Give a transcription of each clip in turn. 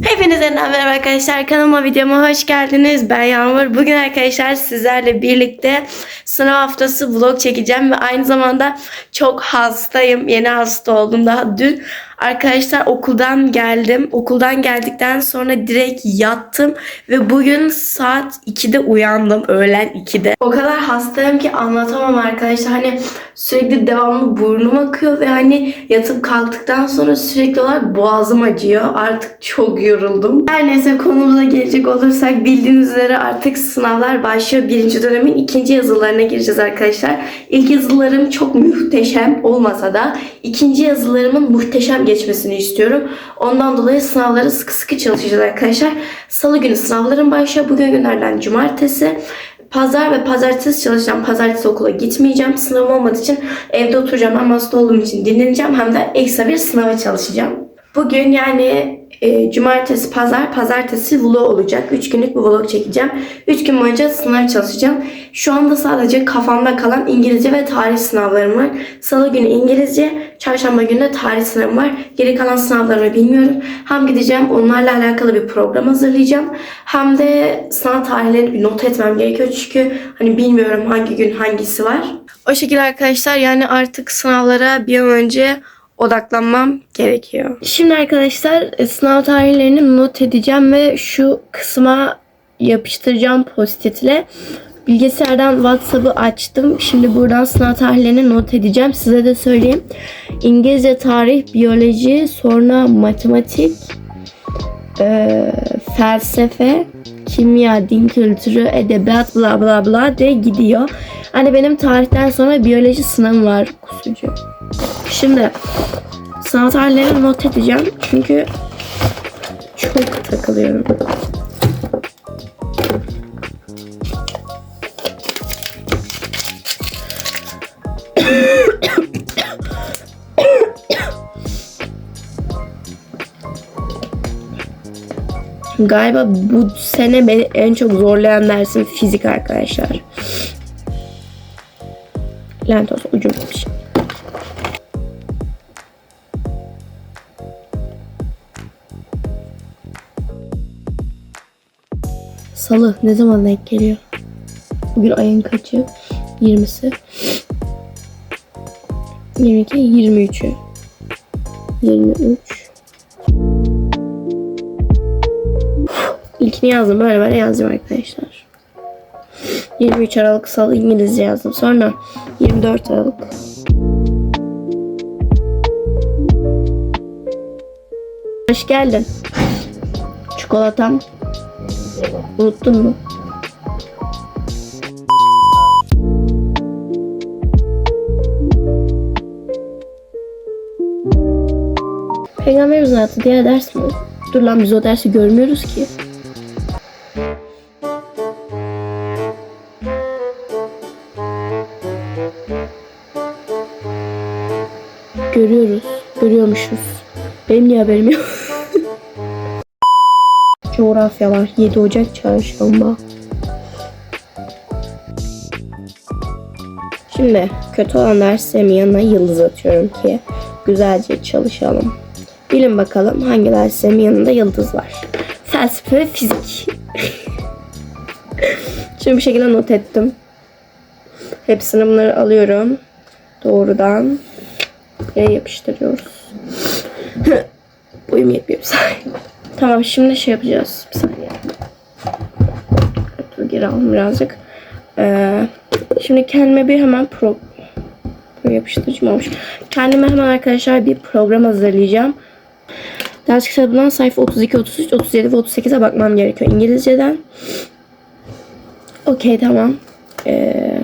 Hepinize merhaba arkadaşlar. Kanalıma videoma hoş geldiniz. Ben Yağmur. Bugün arkadaşlar sizlerle birlikte sınav haftası vlog çekeceğim ve aynı zamanda çok hastayım. Yeni hasta oldum daha dün. Arkadaşlar okuldan geldim. Okuldan geldikten sonra direkt yattım ve bugün saat 2'de uyandım. Öğlen 2'de. O kadar hastayım ki anlatamam arkadaşlar. Hani sürekli devamlı burnum akıyor ve hani yatıp kalktıktan sonra sürekli olarak boğazım acıyor. Artık çok yoruldum. Her neyse konumuza gelecek olursak bildiğiniz üzere artık sınavlar başlıyor. Birinci dönemin ikinci yazılarına gireceğiz arkadaşlar. İlk yazılarım çok muhteşem olmasa da ikinci yazılarımın muhteşem geçmesini istiyorum. Ondan dolayı sınavları sıkı sıkı çalışacağız arkadaşlar. Salı günü sınavlarım başlıyor. Bugün günlerden cumartesi. Pazar ve pazartesi çalışacağım. Pazartesi okula gitmeyeceğim. Sınav olmadığı için evde oturacağım. Hem hasta olduğum için dinleneceğim. Hem de ekstra bir sınava çalışacağım. Bugün yani e, cumartesi, pazar, pazartesi vlog olacak. 3 günlük bir vlog çekeceğim. 3 gün boyunca sınav çalışacağım. Şu anda sadece kafamda kalan İngilizce ve tarih sınavlarım var. Salı günü İngilizce, çarşamba günü de tarih sınavım var. Geri kalan sınavlarımı bilmiyorum. Hem gideceğim onlarla alakalı bir program hazırlayacağım. Hem de sınav tarihlerini bir not etmem gerekiyor. Çünkü hani bilmiyorum hangi gün hangisi var. O şekilde arkadaşlar yani artık sınavlara bir an önce odaklanmam gerekiyor. Şimdi arkadaşlar e, sınav tarihlerini not edeceğim ve şu kısma yapıştıracağım post-itle. Bilgisayardan WhatsApp'ı açtım. Şimdi buradan sınav tarihlerini not edeceğim. Size de söyleyeyim. İngilizce, tarih, biyoloji, sonra matematik, e, felsefe, kimya, din kültürü, edebiyat bla bla bla de gidiyor. Hani benim tarihten sonra biyoloji sınavım var kusucu. Şimdi sınav tarihlerini not edeceğim. Çünkü çok takılıyorum. Galiba bu sene beni en çok zorlayan dersim fizik arkadaşlar. Lanet olsun ucum gitmiş. Salı ne zaman denk geliyor? Bugün ayın kaçı? 20'si. 22, 23'ü. 23. İlkini yazdım. Böyle böyle yazdım arkadaşlar. 23 Aralık Salı İngilizce yazdım. Sonra 24 Aralık. Hoş geldin. Çikolatam. Unuttun mu? Peygamberimizin hayatı diğer ders mi? Dur lan biz o dersi görmüyoruz ki. Görüyoruz. Görüyormuşuz. Benim niye haberim yok? Coğrafya var. 7 Ocak çarşamba. Şimdi kötü olan derslerimin yanına yıldız atıyorum ki güzelce çalışalım. Bilin bakalım hangi derslerimin yanında yıldız var. Felsefe ve fizik. Şimdi bu şekilde not ettim. Hepsini bunları alıyorum. Doğrudan yere yapıştırıyoruz. Boyum yetmiyor bir saniye. Tamam şimdi şey yapacağız. Bir saniye. Dur geri alalım birazcık. Ee, şimdi kendime bir hemen pro yapıştırıcım olmuş. Kendime hemen arkadaşlar bir program hazırlayacağım. Ders kitabından sayfa 32, 33, 37 ve 38'e bakmam gerekiyor İngilizceden. Okey tamam. Ee,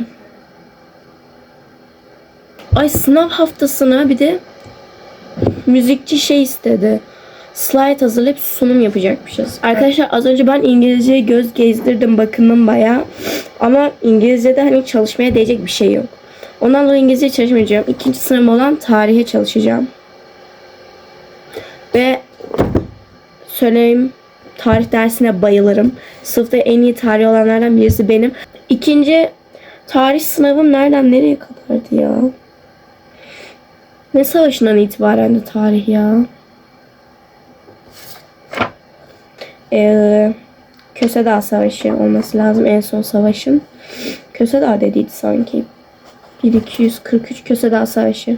ay sınav haftasına bir de müzikçi şey istedi. Slide hazırlayıp sunum yapacakmışız. Arkadaşlar az önce ben İngilizceye göz gezdirdim, bakındım bayağı. Ama İngilizce'de hani çalışmaya değecek bir şey yok. Ondan dolayı İngilizce çalışmayacağım. İkinci sınıf olan tarihe çalışacağım. Ve söyleyeyim tarih dersine bayılırım. Sınıfta en iyi tarih olanlardan birisi benim. İkinci tarih sınavım nereden nereye kadardı ya? Ne savaşından itibaren de tarih ya? Ee, Köse Dağı Savaşı olması lazım en son savaşın. Köse Dağı dediydi sanki. 1243 Köse Dağı Savaşı.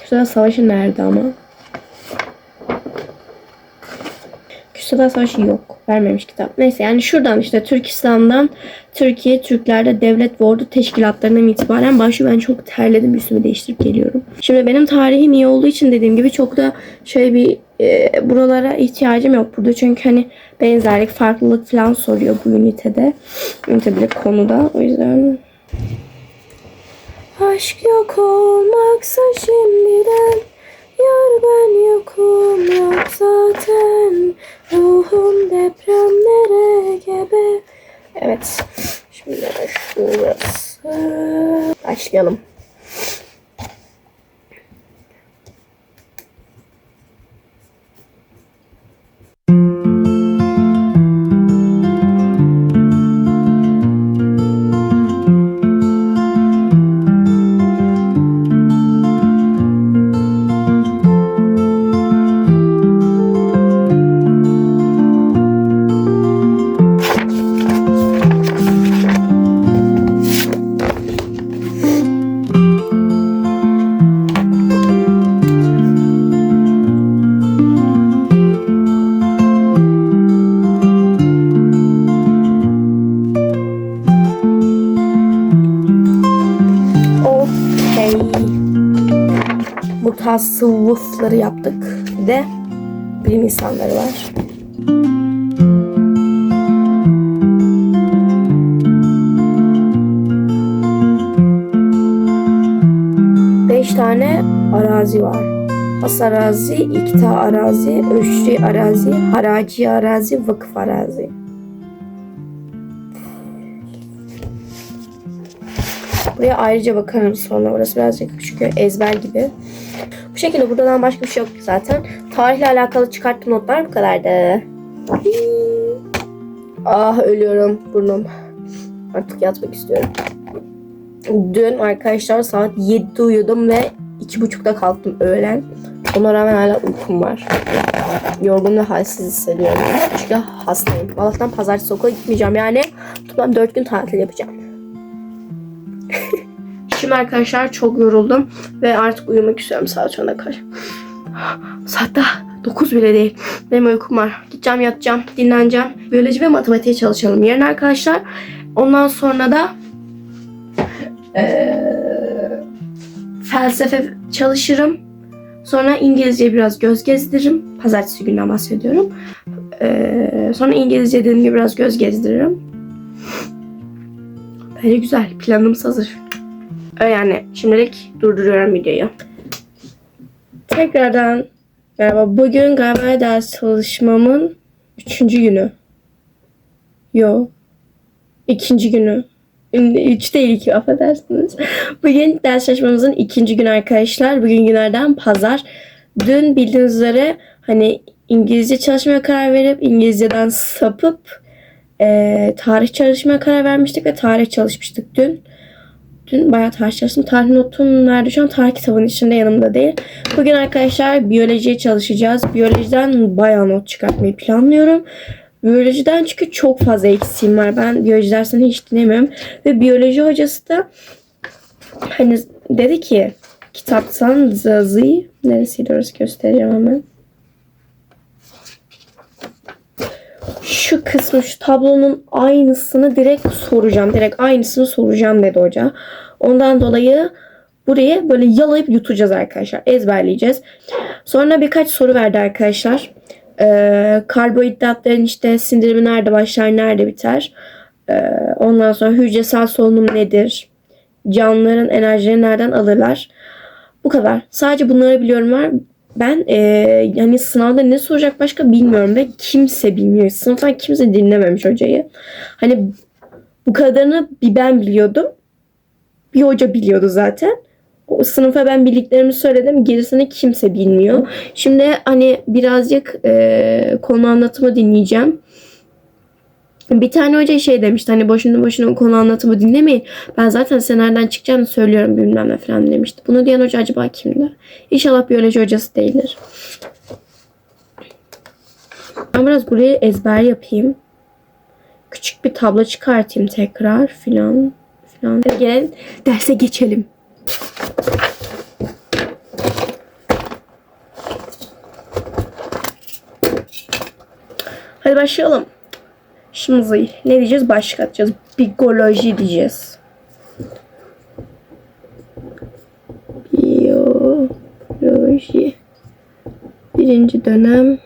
Köse Dağı Savaşı nerede ama? Köse Dağı Savaşı yok. Vermemiş kitap. Neyse yani şuradan işte Türk İslam'dan Türkiye Türklerde devlet ve ordu teşkilatlarından itibaren başlıyor. Ben çok terledim üstümü değiştirip geliyorum. Şimdi benim tarihim iyi olduğu için dediğim gibi çok da şöyle bir e, buralara ihtiyacım yok burada. Çünkü hani benzerlik, farklılık falan soruyor bu ünitede. Ünitede konuda. O yüzden Aşk yok olmaksa şimdiden Yar ben yokum yok zaten Ruhum depremlere gebe Evet Şimdi şurası Başlayalım ikta arazi, ölçü arazi, haraci arazi, vakıf arazi. Buraya ayrıca bakarım sonra. Orası birazcık çünkü ezber gibi. Bu şekilde buradan başka bir şey yok zaten. Tarihle alakalı çıkarttığım notlar bu kadardı. Ah ölüyorum burnum. Artık yatmak istiyorum. Dün arkadaşlar saat 7'de uyudum ve 2.30'da kalktım öğlen. Ona rağmen hala uykum var. Yorgun ve halsiz hissediyorum. Çünkü hastayım. Allah'tan pazartesi okula gitmeyeceğim. Yani toplam 4 gün tatil yapacağım. Şimdi arkadaşlar çok yoruldum ve artık uyumak istiyorum saat 10'a kadar. Saat daha 9 bile değil. Benim uykum var. Gideceğim yatacağım, dinleneceğim. Biyoloji ve matematiğe çalışalım yarın arkadaşlar. Ondan sonra da eee, felsefe çalışırım. Sonra İngilizce biraz göz gezdiririm. Pazartesi günden bahsediyorum. Eee, sonra İngilizce dediğim gibi biraz göz gezdiririm. Böyle güzel. Planımız hazır. Yani şimdilik durduruyorum videoyu. Tekrardan galiba bugün galiba ders çalışmamın üçüncü günü. Yo. ikinci günü. Üç değil iki affedersiniz. Bugün ders çalışmamızın ikinci günü arkadaşlar. Bugün günlerden pazar. Dün bildiğiniz üzere hani İngilizce çalışmaya karar verip İngilizceden sapıp eee, tarih çalışmaya karar vermiştik ve tarih çalışmıştık dün. Dün bayağı tarih çalıştım. Tarih notum nerede şu an? Tarih kitabının içinde yanımda değil. Bugün arkadaşlar biyolojiye çalışacağız. Biyolojiden bayağı not çıkartmayı planlıyorum. Biyolojiden çünkü çok fazla eksiğim var. Ben biyoloji dersini hiç dinlemiyorum. Ve biyoloji hocası da hani dedi ki kitaptan zazı neresiydi orası göstereceğim hemen. şu kısmı şu tablonun aynısını direkt soracağım. Direkt aynısını soracağım dedi hoca. Ondan dolayı buraya böyle yalayıp yutacağız arkadaşlar. Ezberleyeceğiz. Sonra birkaç soru verdi arkadaşlar. Ee, karbonhidratların işte sindirimi nerede başlar, nerede biter? Ee, ondan sonra hücresel solunum nedir? Canlıların enerjileri nereden alırlar? Bu kadar. Sadece bunları biliyorum var. Ben eee yani sınavda ne soracak başka bilmiyorum ve kimse bilmiyor. Sınıftan kimse dinlememiş hocayı. Hani bu kadarını bir ben biliyordum. Bir hoca biliyordu zaten. O sınıfa ben bildiklerimi söyledim. Gerisini kimse bilmiyor. Şimdi hani birazcık eee, konu anlatımı dinleyeceğim. Bir tane hoca şey demişti hani boşuna boşuna konu anlatımı dinlemeyin. Ben zaten senaryodan çıkacağını söylüyorum bilmem ne falan demişti. Bunu diyen hoca acaba kimdi? İnşallah biyoloji hocası değildir. Ben biraz buraya ezber yapayım. Küçük bir tablo çıkartayım tekrar filan filan. Hadi Gel derse geçelim. Hadi başlayalım. Şimdi ne diyeceğiz? Başlık atacağız. Biyoloji diyeceğiz. Biyoloji. Birinci dönem.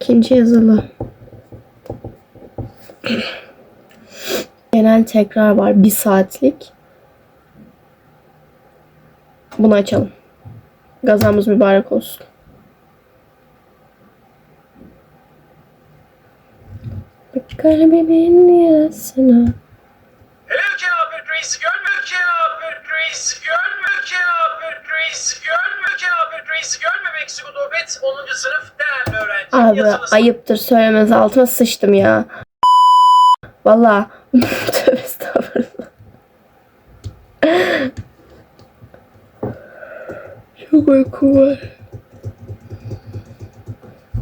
İkinci yazılı. Genel tekrar var. Bir saatlik. Bunu açalım. Gazamız mübarek olsun. Kalbimin yarasına. Hello Canaper Grace, gönlü Canaper Grace, gönlü Canaper Grace, gönlü Canaper Grace, gönlü Meksiko Dobet 10. sınıf değerli öğrenci. Abi Yazılı ayıptır söylemez altına sıçtım ya. Valla. Tövbe estağfurullah. Çok uykum var.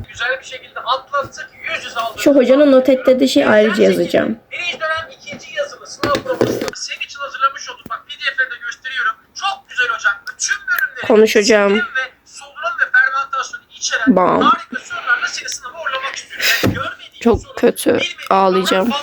güzel bir şekilde atlattık. Yüz yüze aldık. Şu hocanın not ettiği şey ayrıca yazacağım. Birinci dönem ikinci yazılı sınav programını senin için hazırlamış olduk. Bak PDF'leri de gösteriyorum. Çok güzel hocam. Bütün bölümleri Konuş hocam. sindirim ve solunum ve fermentasyonu içeren Bam. harika sorularla seni sınava uğurlamak istiyorum. Yani görmediğin Çok soru, kötü. bilmediğin Ağlayacağım. soru,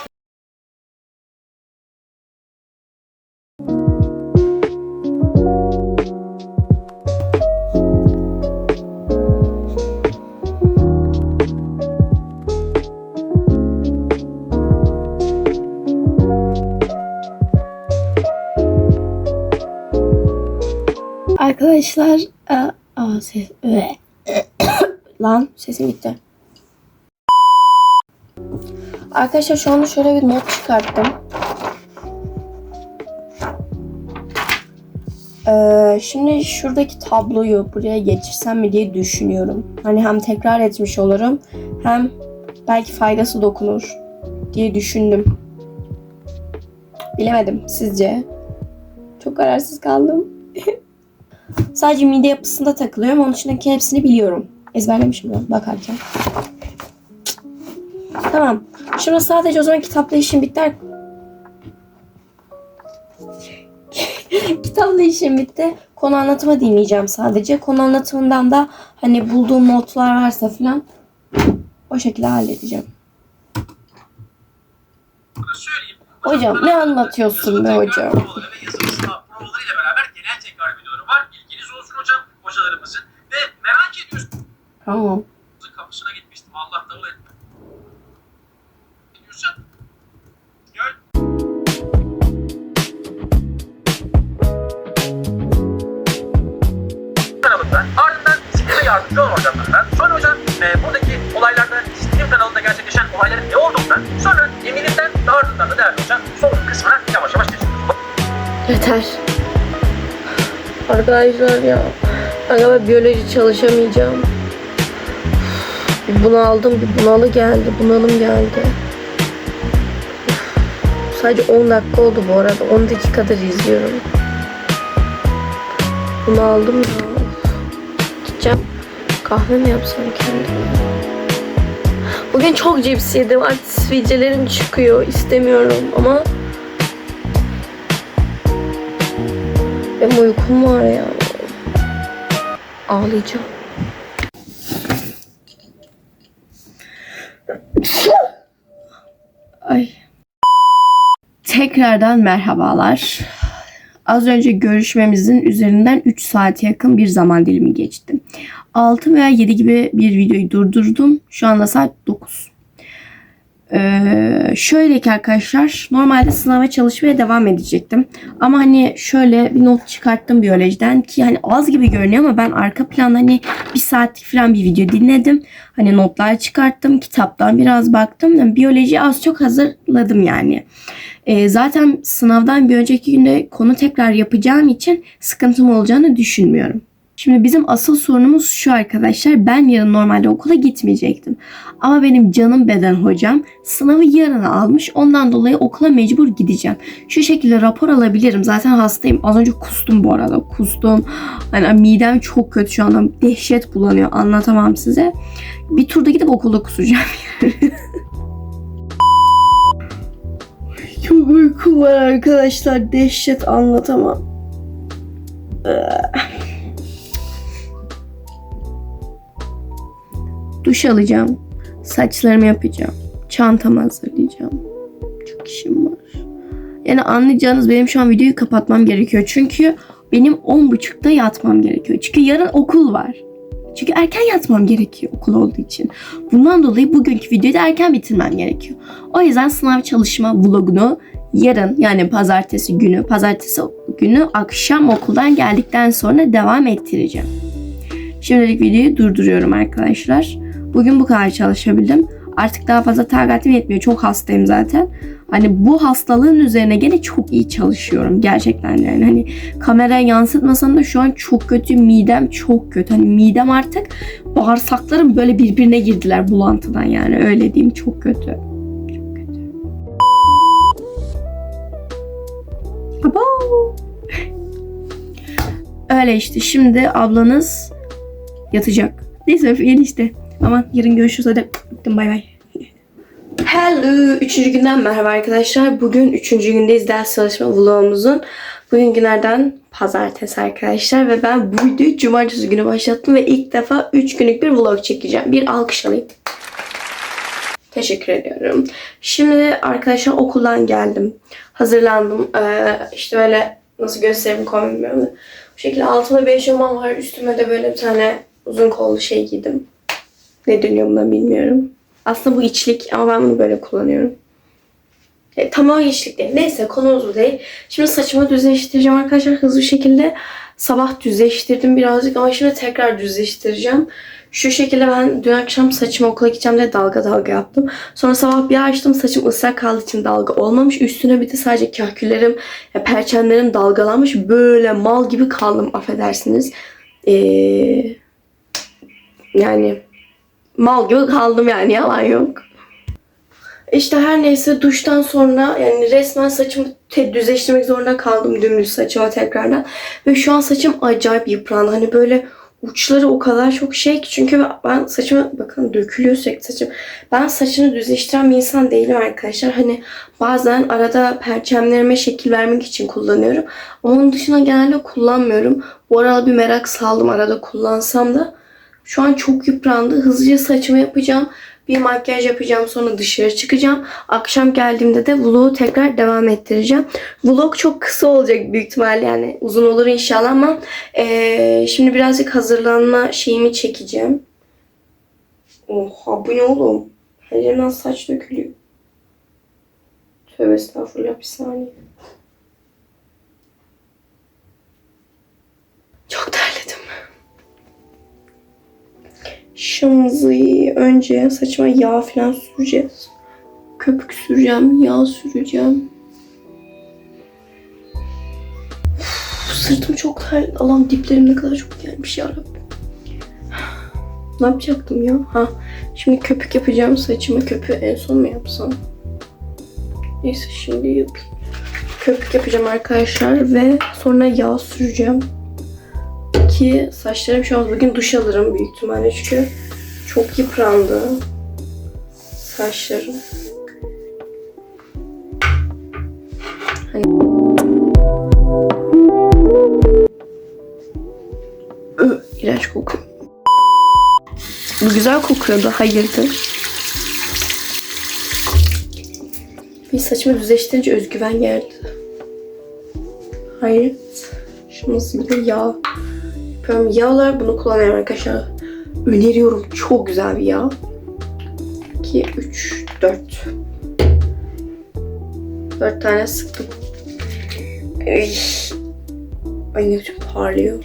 Arkadaşlar aa, aa, ses lan sesim gitti. Arkadaşlar şu anda şöyle bir not çıkarttım. Ee, şimdi şuradaki tabloyu buraya geçirsem mi diye düşünüyorum. Hani hem tekrar etmiş olurum hem belki faydası dokunur diye düşündüm. Bilemedim sizce. Çok kararsız kaldım. Sadece mide yapısında takılıyorum. Onun dışındaki hepsini biliyorum. Ezberlemişim ben bakarken. Tamam. Şimdi sadece o zaman kitapla işim biter. kitapla işim bitti. Konu anlatımı dinleyeceğim sadece. Konu anlatımından da hani bulduğum notlar varsa falan o şekilde halledeceğim. Hocam ne anlatıyorsun be hocam? Provaları ve yazılı sınav provalarıyla beraber genel tekrar videoları var. Bilginiz olsun hocam hocalarımızın. Ve merak ediyorsunuz Tamam. kapısına gitmiştim. Allah davul etme. Gidiyorsun. Gel. kanalından ardından disiplime yardımcı olan hocamlardan sonra hocam e, buradaki olaylarda disiplin kanalında gerçekleşen olayların ne olduğundan sonra eminimden ve ardından da değerli hocam son kısmına yavaş yavaş geçiyoruz. Yeter. Arkadaşlar ya. Aga biyoloji çalışamayacağım. Bir bunaldım, bir bunalı geldi, bunalım geldi. Sadece 10 dakika oldu bu arada. 10 dakikadır izliyorum. Bunaldım ya. Üf. Gideceğim. Kahve mi yapsam kendime? Bugün çok cips yedim. Artık sivilcelerim çıkıyor. İstemiyorum ama Benim uykum var ya. Ağlayacağım. Ay. Tekrardan merhabalar. Az önce görüşmemizin üzerinden 3 saate yakın bir zaman dilimi geçti. 6 veya 7 gibi bir videoyu durdurdum. Şu anda saat 9. Ee, şöyle ki arkadaşlar normalde sınava çalışmaya devam edecektim. Ama hani şöyle bir not çıkarttım biyolojiden ki hani az gibi görünüyor ama ben arka planda hani bir saatlik falan bir video dinledim. Hani notlar çıkarttım, kitaptan biraz baktım. Yani biyoloji az çok hazırladım yani. Ee, zaten sınavdan bir önceki günde konu tekrar yapacağım için sıkıntım olacağını düşünmüyorum. Şimdi bizim asıl sorunumuz şu arkadaşlar. Ben yarın normalde okula gitmeyecektim. Ama benim canım beden hocam sınavı yarına almış. Ondan dolayı okula mecbur gideceğim. Şu şekilde rapor alabilirim. Zaten hastayım. Az önce kustum bu arada. Kustum. Hani midem çok kötü şu anda. Dehşet bulanıyor. Anlatamam size. Bir turda gidip okulda kusacağım. çok uykum var arkadaşlar. Dehşet anlatamam. Duş alacağım. Saçlarımı yapacağım. Çantamı hazırlayacağım. Çok işim var. Yani anlayacağınız benim şu an videoyu kapatmam gerekiyor. Çünkü benim 10.30'da yatmam gerekiyor. Çünkü yarın okul var. Çünkü erken yatmam gerekiyor okul olduğu için. Bundan dolayı bugünkü videoyu da erken bitirmem gerekiyor. O yüzden sınav çalışma vlogunu yarın yani pazartesi günü, pazartesi günü akşam okuldan geldikten sonra devam ettireceğim. Şimdilik videoyu durduruyorum arkadaşlar. Bugün bu kadar çalışabildim. Artık daha fazla takatim yetmiyor. Çok hastayım zaten. Hani bu hastalığın üzerine gene çok iyi çalışıyorum. Gerçekten yani. Hani kameraya yansıtmasam da şu an çok kötü. Midem çok kötü. Hani midem artık bağırsaklarım böyle birbirine girdiler bulantıdan yani. Öyle diyeyim çok kötü. Çok kötü. Abo. Öyle işte. Şimdi ablanız yatacak. Neyse yeni işte. Aman yarın görüşürüz hadi. Öptüm bay bay. Hello. Üçüncü günden merhaba arkadaşlar. Bugün üçüncü gündeyiz ders çalışma vlogumuzun. Bugün günlerden pazartesi arkadaşlar. Ve ben bu videoyu cumartesi günü başlattım. Ve ilk defa üç günlük bir vlog çekeceğim. Bir alkış alayım. Teşekkür ediyorum. Şimdi arkadaşlar okuldan geldim. Hazırlandım. Ee, işte böyle nasıl bilmiyorum. da. Bu şekilde altımda bir eşofman var. Üstüme de böyle bir tane uzun kollu şey giydim. Ne dönüyor buna bilmiyorum. Aslında bu içlik ama ben bunu böyle kullanıyorum. E, tamam içlik değil. Neyse konumuz bu değil. Şimdi saçımı düzleştireceğim arkadaşlar hızlı şekilde. Sabah düzleştirdim birazcık ama şimdi tekrar düzleştireceğim. Şu şekilde ben dün akşam saçımı okula gideceğim diye dalga dalga yaptım. Sonra sabah bir açtım saçım ıslak kaldığı için dalga olmamış. Üstüne bir de sadece kahküllerim, ya perçemlerim dalgalanmış. Böyle mal gibi kaldım affedersiniz. Eee yani mal gibi kaldım yani yalan yok. İşte her neyse duştan sonra yani resmen saçımı düzleştirmek zorunda kaldım dümdüz saçıma tekrardan. Ve şu an saçım acayip yıprandı. Hani böyle uçları o kadar çok şey ki çünkü ben saçımı bakın dökülüyor sürekli saçım. Ben saçını düzleştiren bir insan değilim arkadaşlar. Hani bazen arada perçemlerime şekil vermek için kullanıyorum. Onun dışında genelde kullanmıyorum. Bu arada bir merak saldım arada kullansam da. Şu an çok yıprandı. Hızlıca saçımı yapacağım. Bir makyaj yapacağım sonra dışarı çıkacağım. Akşam geldiğimde de vlogu tekrar devam ettireceğim. Vlog çok kısa olacak büyük ihtimalle yani uzun olur inşallah ama eee, şimdi birazcık hazırlanma şeyimi çekeceğim. Oha bu ne oğlum? Her yerden saç dökülüyor. Tövbe estağfurullah bir saniye. Çok terledim. Şimdi önce saçıma yağ falan süreceğiz. Köpük süreceğim, yağ süreceğim. Uf, sırtım çok ter. Allah'ım diplerim ne kadar çok gelmiş ya. Ne yapacaktım ya? Ha, şimdi köpük yapacağım saçıma köpüğü en son mu yapsam? Neyse şimdi yapayım. Köpük yapacağım arkadaşlar ve sonra yağ süreceğim ki saçlarım şu an bugün duş alırım büyük ihtimalle çünkü çok yıprandı saçlarım. Hani... Ö, kokuyor. Bu güzel kokuyordu. Hayırdır? Bir saçımı düzleştirince özgüven geldi. Hayır. Şu nasıl bir de yağ. Yapıyorum. Yağlar bunu kullanıyorum arkadaşlar. Öneriyorum. Çok güzel bir yağ. 2, 3, 4. 4 tane sıktım. Ay, ne biçim parlıyor.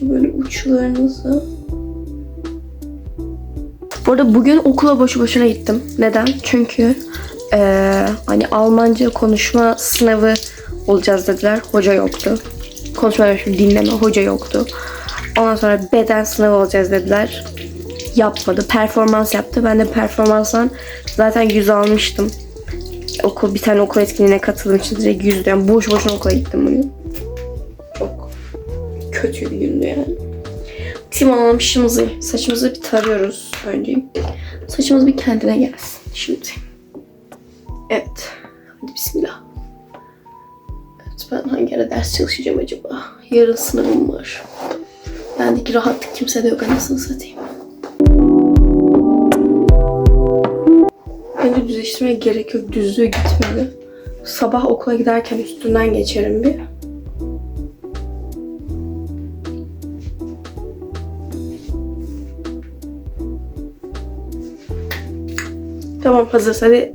Böyle uçlarınızı. Bu arada bugün okula boşu boşuna gittim. Neden? Çünkü eee, hani Almanca konuşma sınavı olacağız dediler. Hoca yoktu. Konuşmalar şimdi dinleme. Hoca yoktu. Ondan sonra beden sınavı olacağız dediler. Yapmadı. Performans yaptı. Ben de performanstan zaten 100 almıştım. Okul, bir tane okul etkinliğine katıldığım için direkt 100 yani boş boşuna okula gittim bugün. Çok kötü bir gündü yani. Tim alalım şişimizi. Saçımızı bir tarıyoruz önce. Saçımız bir kendine gelsin şimdi. Evet. Ben hangi ara ders çalışacağım acaba? Yarın sınavım var. Bendeki rahatlık kimsede yok anasını satayım. Bence düzleştirmeye gerek yok. Düzlüğü gitmedi. Sabah okula giderken üstünden geçerim bir. Tamam hazır hadi.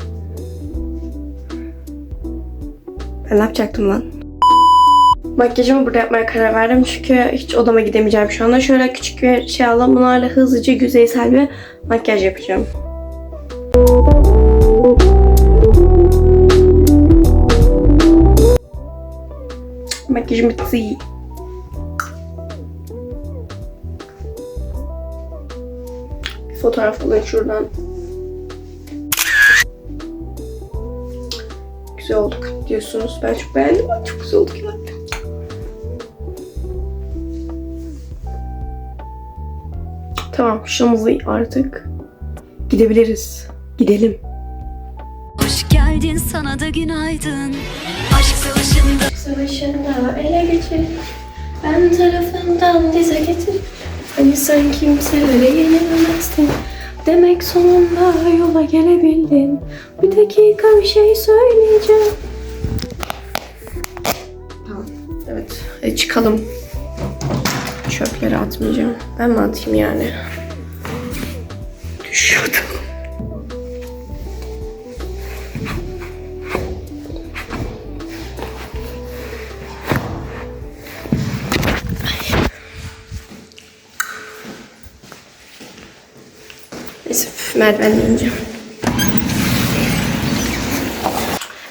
Ben ne yapacaktım lan? Makyajımı burada yapmaya karar verdim çünkü hiç odama gidemeyeceğim şu anda. Şöyle küçük bir şey alalım. Bunlarla hızlıca yüzeysel bir makyaj yapacağım. Makyajım bitti. Fotoğraf alayım şuradan. Güzel olduk diyorsunuz. Ben çok beğendim. Çok güzel olduk ya. Tamam, şamızı artık gidebiliriz. Gidelim. Hoş geldin sana da günaydın Aşk savaşında Savaşında ele geçir. Ben tarafından dize getir. Hani sen kimselere yenilmezdin. Demek sonunda yola gelebildin. Bir dakika bir şey söyleyeceğim. Tamam. Evet. Hadi çıkalım. Çöpleri atmayacağım. Ben mi atayım yani? Düşüyordum. Neyse ineceğim.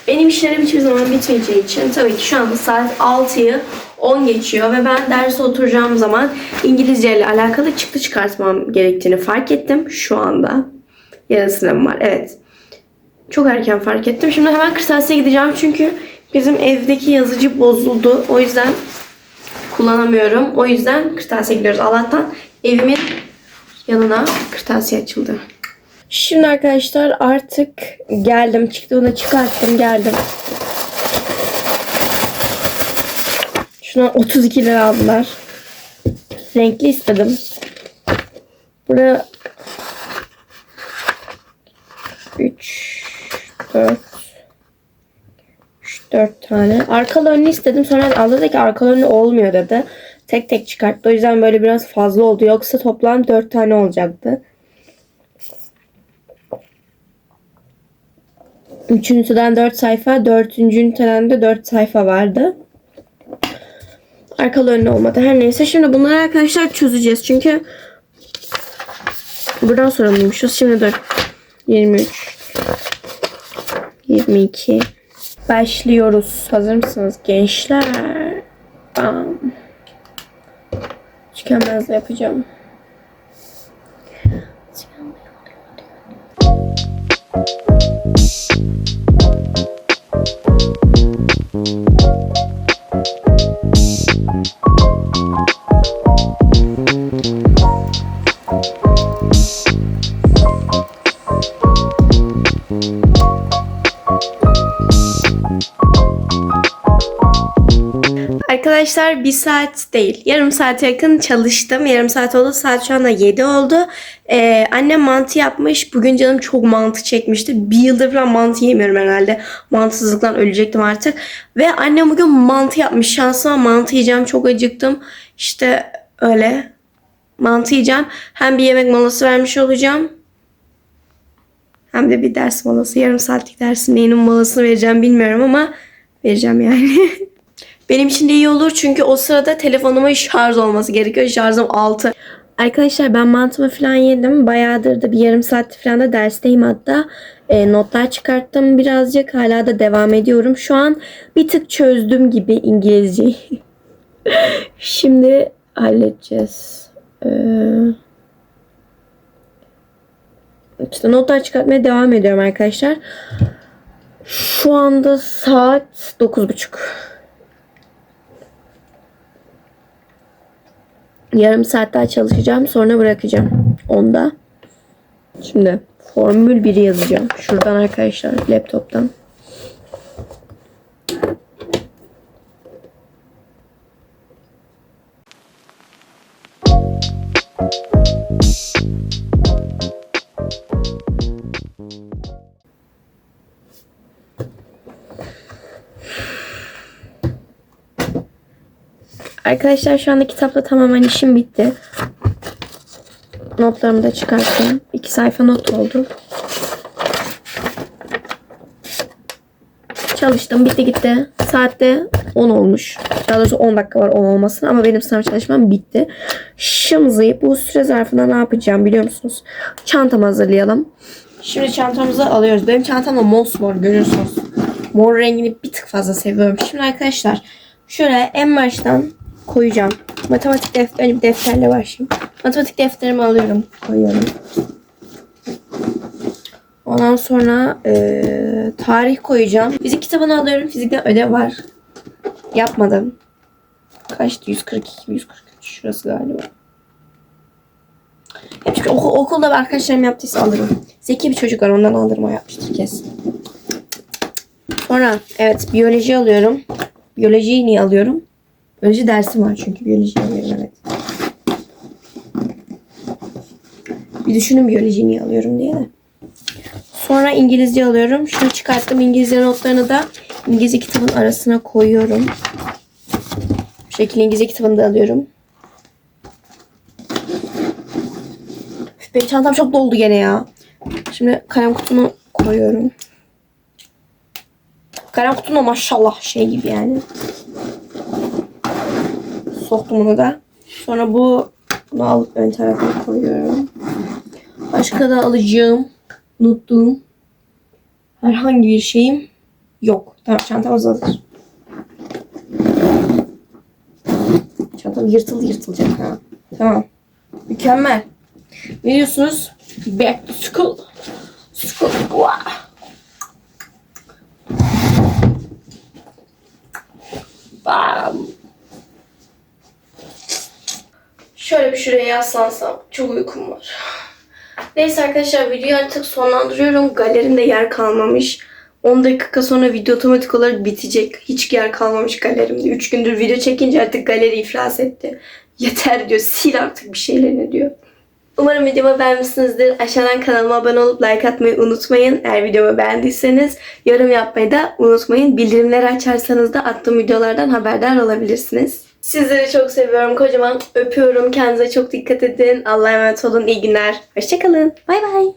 Benim işlerim hiçbir zaman bitmeyeceği için tabii ki şu anda saat 6'yı 10 geçiyor ve ben derse oturacağım zaman İngilizce ile alakalı çıktı çıkartmam gerektiğini fark ettim şu anda. Yarın sınavım var. Evet. Çok erken fark ettim. Şimdi hemen kırtasiye gideceğim çünkü bizim evdeki yazıcı bozuldu. O yüzden kullanamıyorum. O yüzden kırtasiye gidiyoruz. Allah'tan evimin yanına kırtasiye açıldı. Şimdi arkadaşlar artık geldim. Çıktığını çıkarttım geldim. Şuna 32 lira aldılar. Renkli istedim. Burada 3 4 3 4 tane. Arkalı önlü istedim. Sonra aldı dedi ki arkalı olmuyor dedi. Tek tek çıkarttı. O yüzden böyle biraz fazla oldu. Yoksa toplam 4 tane olacaktı. Üçüncüden 4 sayfa, dördüncü üniteden de 4 sayfa vardı. Arkalı önlü olmadı. Her neyse şimdi bunları arkadaşlar çözeceğiz. Çünkü buradan sorumluymuşuz. Şimdi dur. 23 22 Başlıyoruz. Hazır mısınız gençler? Bam. Tükenmez de yapacağım. Arkadaşlar bir saat değil. Yarım saate yakın çalıştım. Yarım saat oldu. Saat şu anda 7 oldu. Ee, annem mantı yapmış. Bugün canım çok mantı çekmişti. Bir yıldır falan mantı yemiyorum herhalde. Mantısızlıktan ölecektim artık. Ve annem bugün mantı yapmış. Şansıma mantı yiyeceğim. Çok acıktım. İşte öyle. Mantı yiyeceğim. Hem bir yemek molası vermiş olacağım. Hem de bir ders molası. Yarım saatlik dersin neyin molasını vereceğim bilmiyorum ama vereceğim yani. Benim için de iyi olur çünkü o sırada telefonumun şarj olması gerekiyor. Şarjım 6. Arkadaşlar ben mantımı falan yedim. Bayağıdır da bir yarım saat falan da dersteyim hatta. E, notlar çıkarttım birazcık. Hala da devam ediyorum. Şu an bir tık çözdüm gibi İngilizceyi. Şimdi halledeceğiz. Ee, işte notlar çıkartmaya devam ediyorum arkadaşlar. Şu anda saat 9.30. Yarım saat daha çalışacağım. Sonra bırakacağım. Onda. Şimdi formül 1'i yazacağım. Şuradan arkadaşlar laptoptan. Arkadaşlar şu anda kitapla tamamen işim bitti. Notlarımı da çıkarttım. İki sayfa not oldu. Çalıştım. Bitti gitti. Saatte 10 olmuş. Daha doğrusu 10 dakika var 10 olmasın ama benim sınav çalışmam bitti. Şimdi bu süre zarfında ne yapacağım biliyor musunuz? Çantamı hazırlayalım. Şimdi çantamızı alıyoruz. Benim çantam da mosmor görüyorsunuz. Mor rengini bir tık fazla seviyorum. Şimdi arkadaşlar şöyle en baştan koyacağım. Matematik defteri, defterle başlayayım. Matematik defterimi alıyorum. Koyuyorum. Ondan sonra eee, tarih koyacağım. Fizik kitabını alıyorum. Fizikten ödev var. Yapmadım. Kaçtı? 142, 143. Şurası galiba. Hep çünkü okul, okulda arkadaşlarım yaptıysa alırım. Zeki bir çocuk var ondan alırım o yapmıştır kesin. Sonra evet biyoloji alıyorum. Biyolojiyi niye alıyorum? Biyoloji dersim var çünkü biyoloji alıyorum evet. Bir düşünün biyolojiyi niye alıyorum diye de. Sonra İngilizce alıyorum. Şunu çıkarttım. İngilizce notlarını da İngilizce kitabın arasına koyuyorum. Bu şekilde İngilizce kitabını da alıyorum. Üf, Benim çantam çok doldu gene ya. Şimdi kalem kutumu koyuyorum. Kalem kutum da maşallah şey gibi yani. Soktum onu da. Sonra bu bunu alıp ön tarafa koyuyorum. Başka da alacağım, unuttuğum herhangi bir şeyim yok. Tamam çantamız hazır. Çantam yırtıl yırtılacak ha. Tamam. Mükemmel. Ne diyorsunuz? Back to school. School. Wow. Bam. Şöyle bir şuraya yaslansam. Çok uykum var. Neyse arkadaşlar videoyu artık sonlandırıyorum. Galerimde yer kalmamış. 10 dakika sonra video otomatik olarak bitecek. Hiç yer kalmamış galerimde. 3 gündür video çekince artık galeri iflas etti. Yeter diyor. Sil artık bir şeylerini diyor. Umarım videomu beğenmişsinizdir. Aşağıdan kanalıma abone olup like atmayı unutmayın. Eğer videomu beğendiyseniz yorum yapmayı da unutmayın. Bildirimleri açarsanız da attığım videolardan haberdar olabilirsiniz. Sizleri çok seviyorum. Kocaman öpüyorum. Kendinize çok dikkat edin. Allah'a emanet olun. İyi günler. Hoşçakalın. Bay bay.